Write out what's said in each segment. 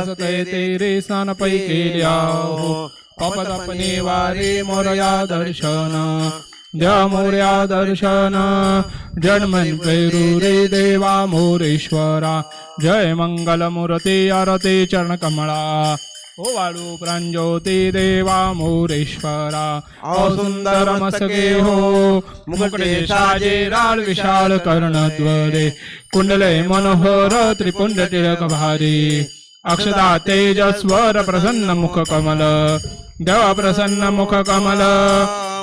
तेरे स्नान पै केल्या हो वारे मोरया दर्शन. द्या मोर्या दर्शन. जन्मन पेरू रे देवा मोरेश्वरा. जय मंगल मूर्ती आरते चरण कमळा ओ वाळू प्रांजोती देवा मोरेश्वरा. ओ सुंदर मसके हो. मुकटे साजे राळ विशाल कर्णद्वरे कुंडले मनोहर त्रिपुंड टिळक भारी. अक्षता तेजस्वर प्रसन्न मुख कमल देवा प्रसन्न मुख कमल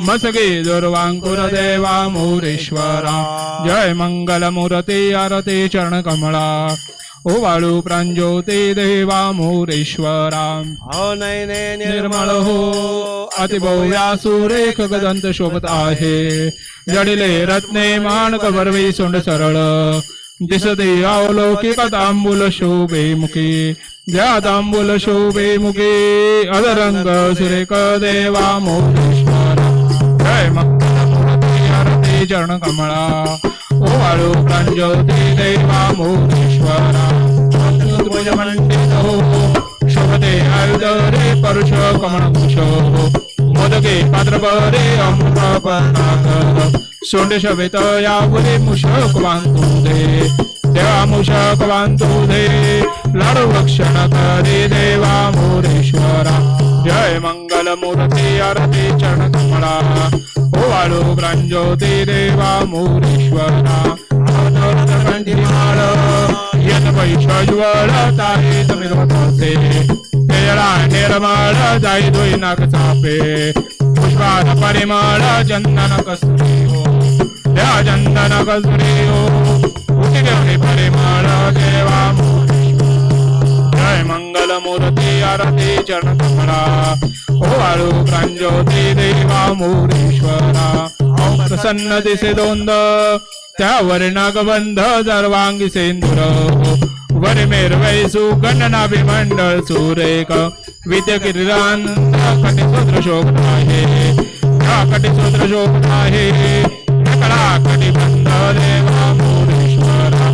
मसगे दुर्वांकुर देवा मोरेश्वरा जय मंगल मूर्ती आरती चरण कमळा ओ वाळू प्रांजोती देवा मोरेश्वरा। हो नयने निर्मळ हो अतिभव्या सुरेख गदंत शोभत आहे। जडिले रत्ने माणक भरवी सोंड सरळ दिसते अवलौकिक तांबूल शोभे मुखे ज्या तांबूल शोभे मुखी अदरंग सुरेख देवा मोरेश्वर। जय मंगलमूर्ती चरण कमळा ओ वाळू प्रांजोती देवा मोरेश्वरा। ध्वज मंडित हो शोभते आयुधरे परुष कमळ मोदके पात्र बरे अमृत पर्णाकर सोंड शोभित यावरे मुषक बांधू दे देवा मुषक बांधू दे लाडू रक्षण करी देवा मोरेश्वरा। जय मंगल मूर्ती आरती चरण कमळा ओ वाळू प्रांजोती देवा मोरेश्वरा। कंठीमाळ यत पैश्वज्वळ तारे तमिळवतसे तेरा निर्मळ जाई दोई नाक चापे। पुष्पात परिमळ चंदन कसुरी त्या चंदन कस्तुरी हो परिमळ देवा जय मंगल मूर्ती आरती चरण कमळा ओ वाळू प्रांजोती देवा मोरेश्वरा। प्रसन्न दिसे दोंद त्यावर नागबंध सर्वांगी सेंदुर वर मेरवै सुगणनाभिमंडळ सुरेख। विद्य किरान कटी सूत्र शोभत आहे कटी सूत्र शोभत आहे कळा कटिबंध देवा मोरेश्वरा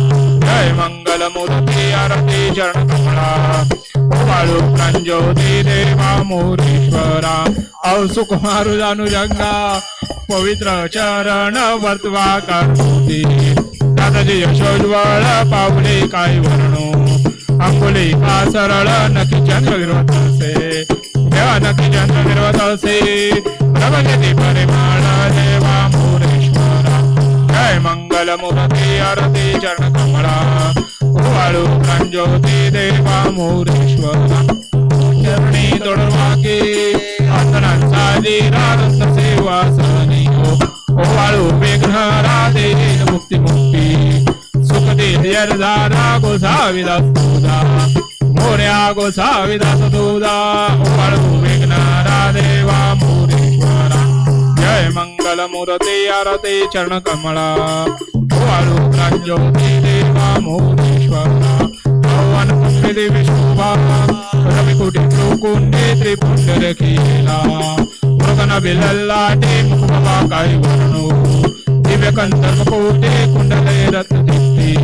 जय मंगल मूर्ती आरती चरण कमळा वाळू प्रांजोती देवा मोरेश्वरा औसु सुकुमार जानुजंगा पवित्र चरण वर्तवा करती दादाजी यशोज्वळ पावले काय वर्णो। अंगुली का सरळ नकी चंद्र विरोध असे। देवा नकी चंद्र विरोध असे। प्रभजती परिमाण देवा मोरे जय मंगल मूर्ती आरती चरण कमळा वाळू प्रांजोती देवा मोरेश्वर चरणी तोडवाके आसनांचा धीरारंत सेवा सनी हो ओ वाळू विघ्नहरा दे मुक्ती मुक्ती सुख दे यरदारा गोसाविदास तुझा मोर्या गोसाविदास तुझा ओ विघ्न विघ्नहरा देवा मोरेश्वरा जय मंगल मूर्ती आरती चरण कमळा ओ देवा मोरेश्वरा भगवान पुष्पे विष्णुभा रवी कोटी त्रिकुंडे त्रिपुंड मृगन बिलल्लाटे मुखमा काय वर्णो। दिव्य कंदर्प कोटे कुंडले रत्न दीप्ती।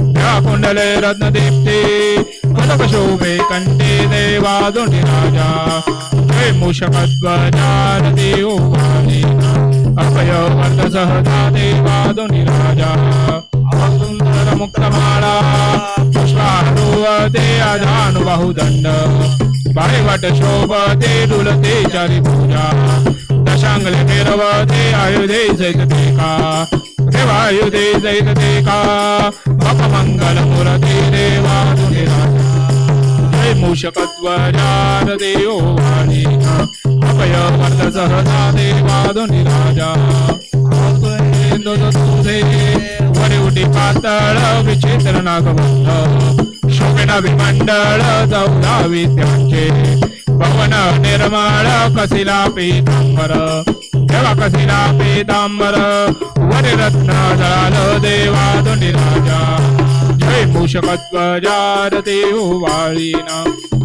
या कुंडले रत्न दीप्ती। कनक शोभे कंठे देवा दोंडी राजा। जय मूषकध्वजार देव अभय वर्ग सहजा देवा दोंडी राजा सुंदर मुक्तमाळा पुष्पारुवते अजानुबाहुदंड बाळेवाट शोभते डुलते चारी पूजा दशांगले आयुधे जैतते का देवायुधे जैतते का बाप देवा तुझे राजा जय मूषकत्वजार देव वाणी भय वर्ध सहजा देवा राजा तुझे वरी उठी पातळ विचित्र नागबंध शोभेन विमंडळ जाऊ दावी त्यांचे पवन निर्माळ कसिला पीतांबर देवा कसिला पीतांबर वरे रत्न जळाल देवाधुनी राजा जय मूषकत्वजार देव वाळीना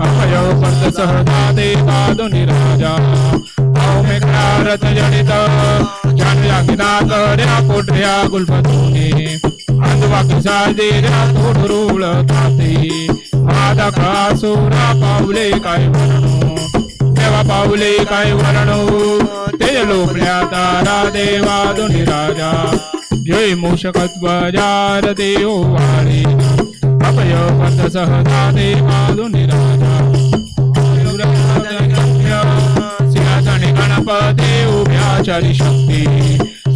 अभय पर्द सहजा देवा दोन्ही राजा मेघनारथ कर्या जानलागिनाकड्या कोठऱ्या गुलपतोने अंधवाकी साजेऱ्या तोडरुळ खाते मादक असुरा पावले काय म्हणू देवा पावले काय वर्णू ते लोपल्या तारा देवा दोन्ही राजा। जय मूषकत्वजार देव वाळे अभय पद सहजा देवा दोन्ही राजा सिंहासने गणपते उभ्या चारी शक्ती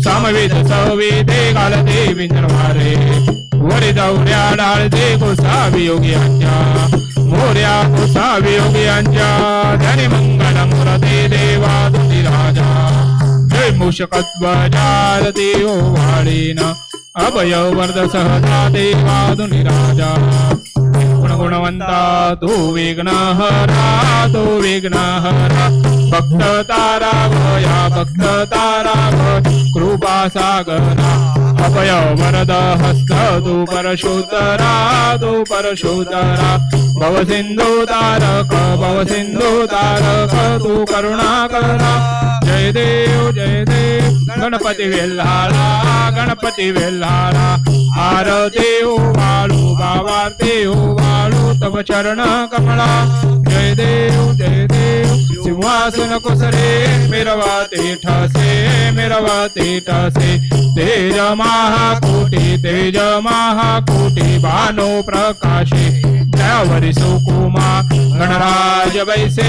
सामवेद सवेदे घालते विंद्रवारे वरे जाऊऱ्या डाळते गोसावी योगियांच्या मोऱ्या गोसावी योगियांच्या जय मूषकत्व जालते ओ वाळीन अभय वर्ध सहजा देवा दुनी राजा गुणगुणवंता तो विघ्न तो विघ्न भक्त तारा भया भक्त तारा कृपा सागरा अभय वरद हस्त तू परशुतरा तू परशुतरा। भव सिंधू तारक भव सिंधू तारक तू करुणा करा जय देव जय देव गणपती वेल्हारा गणपती वेल्हारा आर देव वाळू बाबा देव वाळू तव चरण कमळा. जय देव जय देव सिंहासन कुसरे मिरवा ते ठासे मिरवा ते ठासे तेज महाकोटी तेज महाकोटी भानो प्रकाशे. जयावरी सुकुमा गणराज वैसे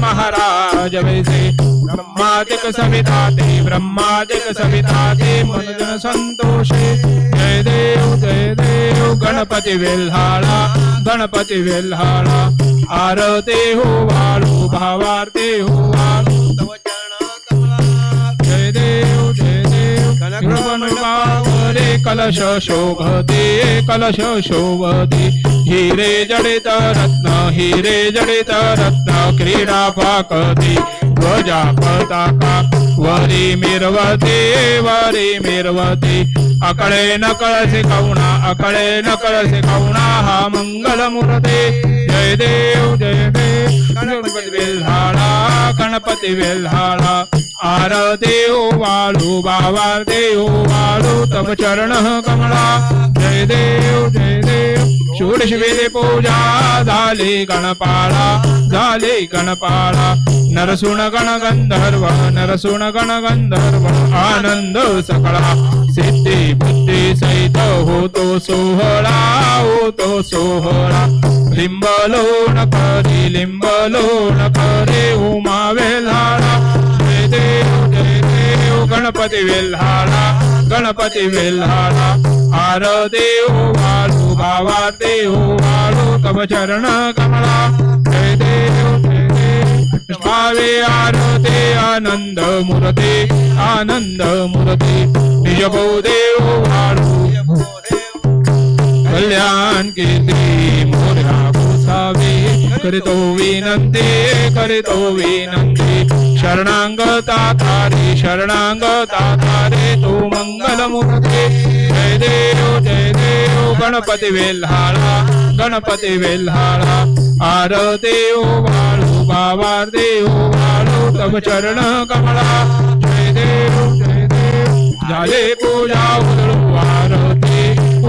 महाराज वैसे ब्रह्मादिक सविता ते ब्रह्मादिक सविता ते मनजन संतोषे। जय देव जय देव गणपती वेल्हाळा गणपती वेल्हाळा। आरते हो वाळू भावार्ते हो वाळू तव चरण कमला। जय देव जय देव रे कलश शोभते कलश शोभते। हिरे जडित रत्न हिरे जडित रत्न क्रीडा पाकते। ध्वजा पताका वरी मिरवते वरी मिरवते। अकळे नकळसे कवणा अकळे नकळसे कवणा हा मंगल मुरते। जय देव जय देव गणपती वेल्हाळा गणपती वेल्हाळा आर देव वाळू बाबा देव वाळू तव चरण कमळा जय देव जय देव षोडश वेदे पूजा झाले गणपाळा झाले गणपाळा नरसुण गण गंधर्व नरसुण गण गंधर्व आनंद सकळा सिद्धी बुद्धी सहित होतो सोहळा होतो सोहळा। लिंब लोण करी लिंब लोण करे उमा वेल्हाळा जय देव जय देव गणपती वेल्हाळा गणपती वेल्हाळा आर देव वाळू भावा देव वाळू तव चरण कमळा जय देव भावे आरते आनंद मुरते आनंद मुरते. निज देव कल्याण केंद्री मोर्या गोसावी. करतो विनंती करतो विनंती. शरणांगता तारे शरणांगता तारे तो मंगल मुरते. जय देव जय देव गणपती वेल्हाळा गणपती वेल्हाळा. आर देव वाळू बाबा देव वाळू चरण कमळा जय देव जय देव झाले पूजा उदळू आरती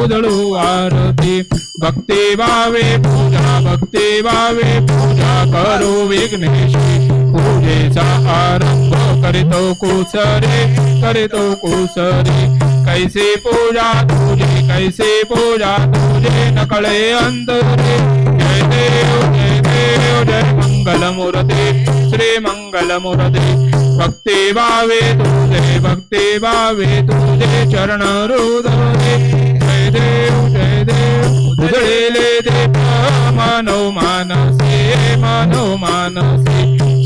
उदळू आरती। भक्ती भावे पूजा भक्ती भावे पूजा करू विघ्नेशी। पूजेचा आरंभ करीतो कुसरे करीतो कुसरे। कैसे पूजा तुझे कैसे पूजा तुझे नकळे अंतरे जय देव जय देव जय मंगल मूर्ती श्री मंगल मूर्ती भक्ती भावे तुझे भक्ती भावे तुझे चरण हृदये जय देव जय देव उजळेले दे मनो मानसे मनो मानसे।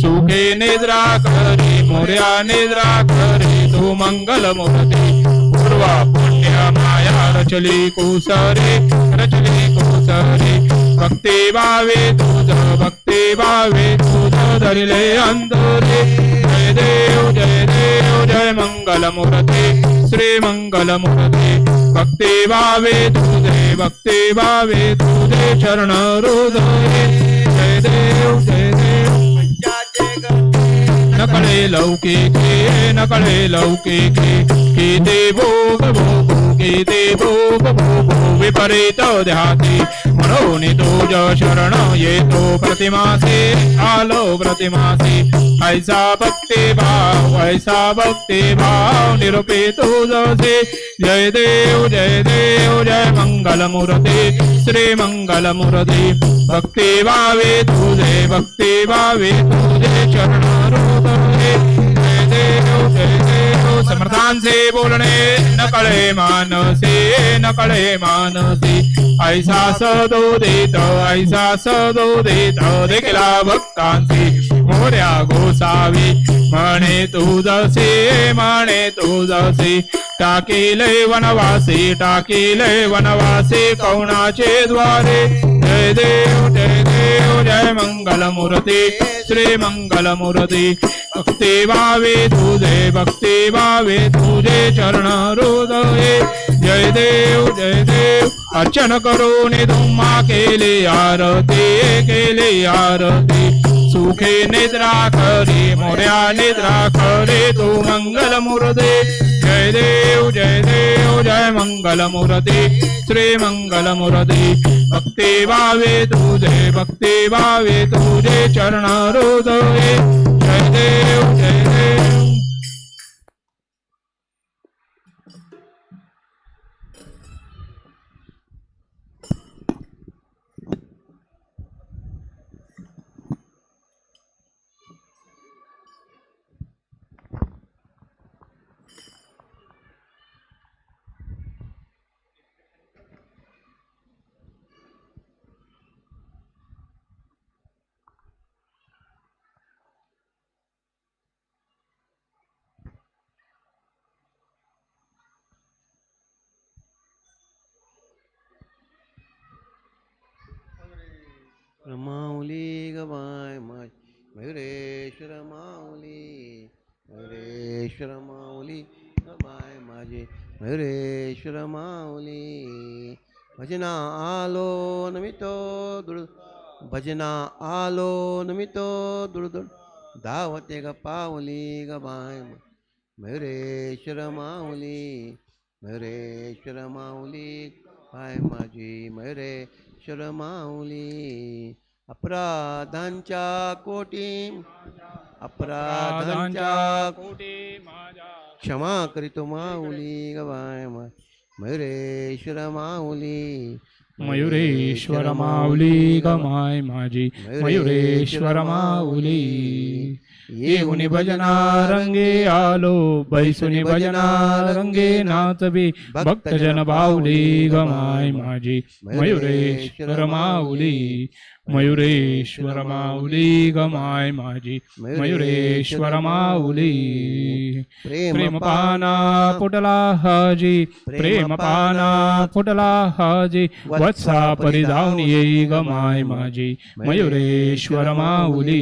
सुखे निद्रा करे मोर्या निद्रा करे तू मंगल पूर्वा पुण्य माया रचली कुसरे रचली कुसरे। भक्ती भावे तुझ भक्ती भावे तुझ धरिले अंतरे जय देव जय देव जय मंगल मुरते श्री मंगल मुरते भक्ती भावे तुझे भक्ती भावे तुझे चरण हृदये. जय देव जय देव. नकळे लौकिके नकळे लौकिके. की ते भोग भोग इति भूप भूप विपरीत ध्याति। म्हणून ज शरण येतो प्रतिमासे आलो प्रतिमासे। ऐसा भक्ती भाव ऐसा भक्ती भाव निरूपितो तुझे जय देव जय देव जय मंगल मूर्ती श्री मंगल मूर्ती भक्ती भावे तुझे भक्ती भावे तुझे चरण रूप समर्थांचे बोलणे मानसी नकळे मानसी. ऐसा सदो देत ऐसा सदो देत देखिला देखला भक्तांची. मोर्या गोसावी म्हणे तुझसे म्हणे तुझसे टाकिले वनवासी टाकिले वनवासी कौणाचे द्वारे. जय देव जय देव जय मंगल मूर्ती श्री मंगल मूर्ती भक्ती भावे तुझे भक्ती भावे तुझे चरण हृदये. जय देव जय देव अर्चन करून तुम्हा केली आरती केली आरती. सुखे निद्रा खरी मोर्या निद्रा खरे तू मंगल मुरदे जय देव जय देव जय मंगल मुरदे श्री मंगल मुरदे भक्ती भावे तुझे भक्ती भावे तुझे चरण रोदे जय देव जय देव। रमावली गवाय माय मयुरेश्वर माऊली मयुरेश्वर माऊली गवाय माझे मयुरेश्वर माऊली भजना आलो नमितो दुळ भजना आलो नमितो दुडदुड धावते ग पावली गवाय मयुरेश्वर माऊली मयुरेश्वर माऊली पाय माझी मयुरेश्वर माऊली अपराधांच्या कोटी अपराधांच्या कोटी क्षमा करीतो माऊली गवाय मा- मयुरेश्वर माऊली. मयुरेश्वर माऊली गमाय माझी. मयुरेश्वर माऊली. येऊनी भजना रंगे आलो बैसुनी भजना रंगे नाचबी भक्तजन बाऊली गमाय माझी मयुरेश्वर माऊली मयुरेश्वर माऊली गमाय माझी मयुरेश्वर माऊली प्रेम पाना फुटला हाजी प्रेम पाना फुटला हाजी वत्सा परिधावनी येई गमाय माझी मयुरेश्वर माऊली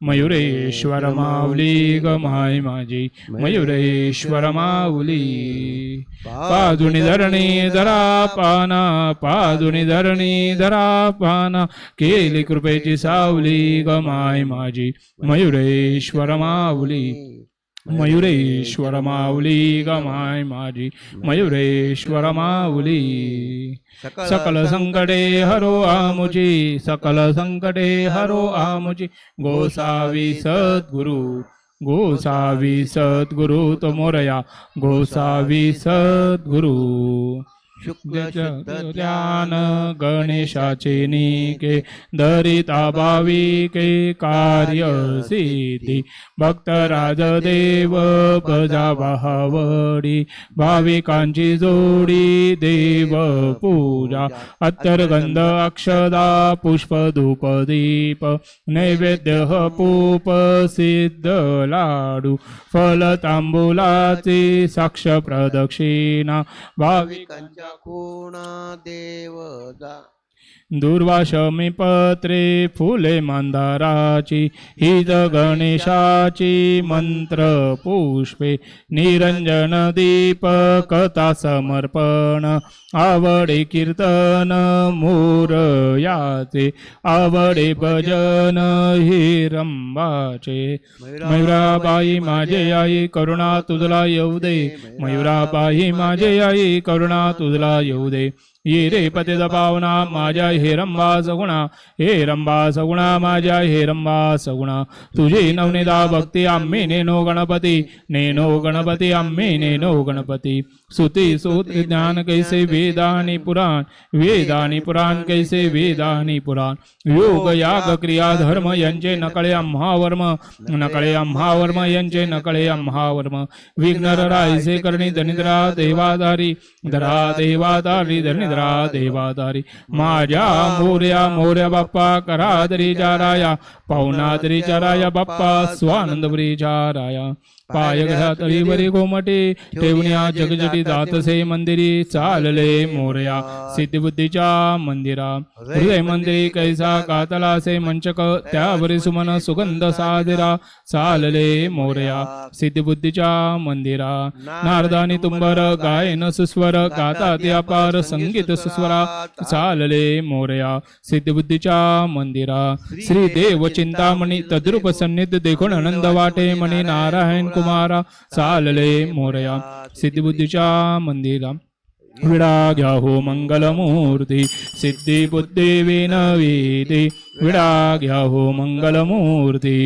मयुरेश्वर माऊली माय माझी मयुरेश्वर माऊली पादुनी धरणी धरा पाना पादुनी धरणी धरा पाना केली कृपेची सावली ग माय माझी मयुरेश्वर माऊली मयुरेश्वर माऊली गमाय माझी मयुरेश्वर माऊली. सकल संकटे हरो आमुची सकल संकटे हरो आमुची गोसावी सद्गुरु गोसावी सद्गुरु तो मोरया गोसावी सद्गुरु. शुक्ल शुद्ध ध्यान गणेशाचे निके दरिता भाविके कार्य सिद्धी भक्त राजदेव बजा भावडी भाविकांची जोडी देव पूजा अत्तरगंध अक्षदा पुष्प धूप दीप नैवेद्य पूप सिद्ध लाडू फल तांबुलाचे साक्ष प्रदक्षिणा भाविकांच्या कुणा देव जा. दुर्वाशमी पत्रे फुले मंदाराची हित गणेशाची मंत्र पुष्पे निरंजन दीप कथा समर्पण आवडे कीर्तन मोरयाचे आवडे भजन हिरंबाचे. मयुराबाई माझे आई करुणा तुझला येऊ दे. मयुराबाई माझे आई करुणा तुझला येऊ दे. ये रे पतित पावना माझ्या हे रंबा सगुणा हे रंबा सगुणा माझ्या हे रंबा सगुणा तुझी नवनिदा भक्ती आम्ही नेनो गणपती नेनो गणपती आम्ही नेनो गणपती. सुती सुत ज्ञान कैसे वेदानी पुराण? वेदानी पुराण कैसे वेदानी पुराण? योग याग क्रिया धर्म यांचे नकळे आम्हा वर्म नकळे आम्हा वर्म यांचे नकळे आम्हा वर्म विघ्न रायसे करणी धनिद्रा देवाधारी। धरा। देवाधारी धनिद्रा देवाधारी। माझ्या मोर्या मोर्या बाप्पा करादरी चाराया पाहुणादरी चाराया बाप्पा स्वानंदपुरी चाराया पाय वरी गोमटे ठेवण्या जगजटी दातसे मंदिरी चालले मोरया सिद्धिबुद्धीच्या मंदिरा हृदय मंदिरी कैसा कातलासे मंचक त्यावरी सुमन सुगंध सादिरा चालले मोरया सिद्धिबुद्धीच्या मंदिरा नारदानी तुंबर गायन सुस्वर गाता ते अपार संगीत सुस्वरा चालले मोरया सिद्धिबुद्धीच्या मंदिरा श्री देव चिंतामणी तद्रुप सन्निध देखून आनंद वाटे मणी नारायण कुमारा चालले मोरया सिद्धिबुद्धीच्या मंदिरा विडा घ्या हो मंगलमूर्ती सिद्धी बुद्धी विनविती विडा घ्या हो मंगलमूर्ती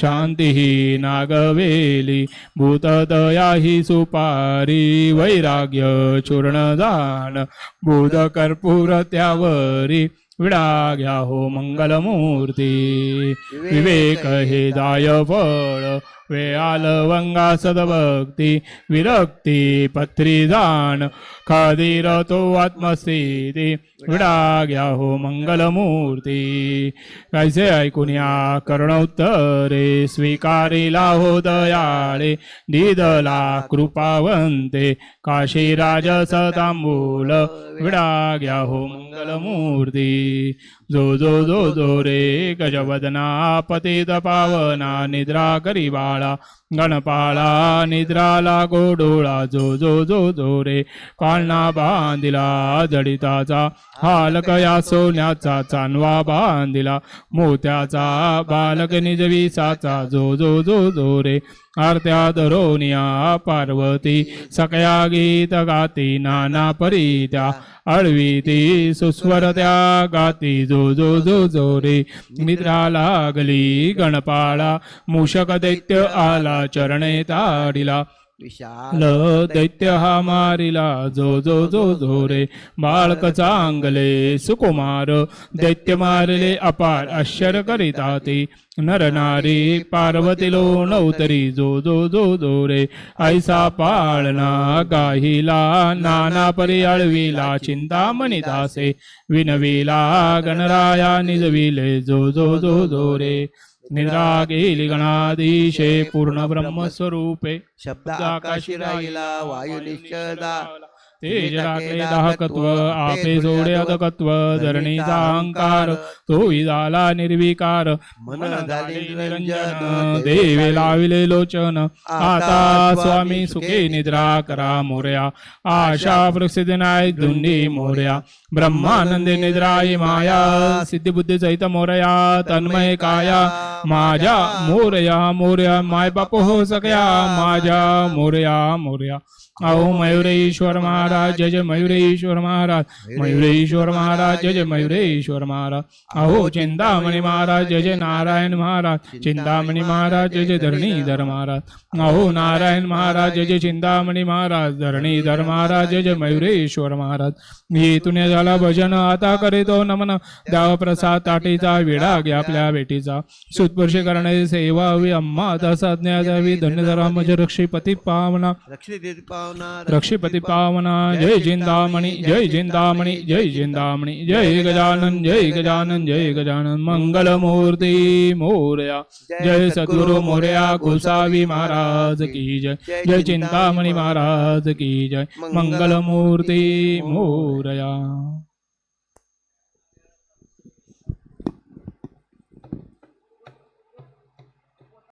शांती ही नागवेली भूतदया ही सुपारी वैराग्य चूर्णदान बुध कर्पूर त्यावरी विडा घ्या हो मंगलमूर्ती विवेक हे जाय फळ वेळालवंगा सदभक्ती विरक्ती पत्री जाण खादीर तो आत्मस्थिती विडा घ्या हो मंगलमूर्ती. कैसे ऐकून या कर्णोत्तरे स्वीकारिला हो दयाळे दिदला कृपावंते काशीराज सतांबूल विडा घ्या हो मंगलमूर्ती. जो जो जो जो रे गजवदना पतित पावना निद्रा करी बाळा। गणपाळा निद्राला गोडोळा जो जो जो जो रे. काळणा बांधिला जडिताचा हालक या सोन्याचा चांदवा बांधिला. मोत्याचा बालक निजविसाचा जो जो जो जो रे. आरत्या धरोनिया पार्वती सकया गीत गाती नाना परीत्या. अळवी ती सुस्वर त्या गाती जो जो जो जो रे. निद्रा लागली गणपाळा मूषक दैत्य आला चरणे ताडिला. विशाल ल दैत्य हा मारिला. जो जो जो जो रे. बाळक चांगले सुकुमार. दैत्य मारले अपार आश्चर्य करिता ते नर नारी पार्वती लोण उतरी. जो जो जो जो रे. ऐसा पाळना गाहिला. नाना परी अळविला चिंतामणी दासे. विनविला गणराया निजविले. जो जो जो जो रे. निद्रा गेली गणाधीशे पूर्ण ब्रह्मस्वरूपे. शब्द आकाशी राहिला वायू निश्चदा तेज राखे दाहकत्व आपे जोडे अदकत्व धरणीचा अहंकार. तोही झाला निर्विकार. मन झाले निरंजन. देवे लाविले लोचन. आता स्वामी सुखे निद्रा करा मोर्या. आशा प्रसिद्धनाय दुंडी मोर्या. ब्रह्मानंदे निद्राई माया. सिद्धी बुद्धी सहित मोरया. तन्मय काया. माझ्या मोरया मोरया माय बाप हो सगळ्या माझ्या मोरया मोरया. अहो मयुरेश्वर महाराज जय जय मयुरेश्वर महाराज. मयुरेश्वर महाराज जय जय मयुरेश्वर महाराज. अहो चिंतामणी महाराज जय जय नारायण महाराज. चिंतामणी महाराज जय जय धरणीधर महाराज. अहो नारायण महाराज जय जय चिंतामणी महाराज. धरणीधर महाराज जय जय मयुरेश्वर महाराज. मी तुने झाला भजन आता करीतो नमन. द्याव प्रसाद ताटीचा विडा घ्या आपल्या बेटीचा सुत्पुरुषी करण्याची सेवा हवी अम्मा तसा ज्ञा द्यावी. धन्य धरा रक्षीपती रक्षी पती पावना रक्षीपती पावना जय जिंदामणी जय जिंदामणी जय जिंदामणी जय गजानन जय गजानन जय गजानन मंगल मंगलमूर्ती मोरया जय सद्गुरु मोरया गोसावी महाराज की जय जय चिंतामणी महाराज की जय मंगल मंगलमूर्ती मोरया।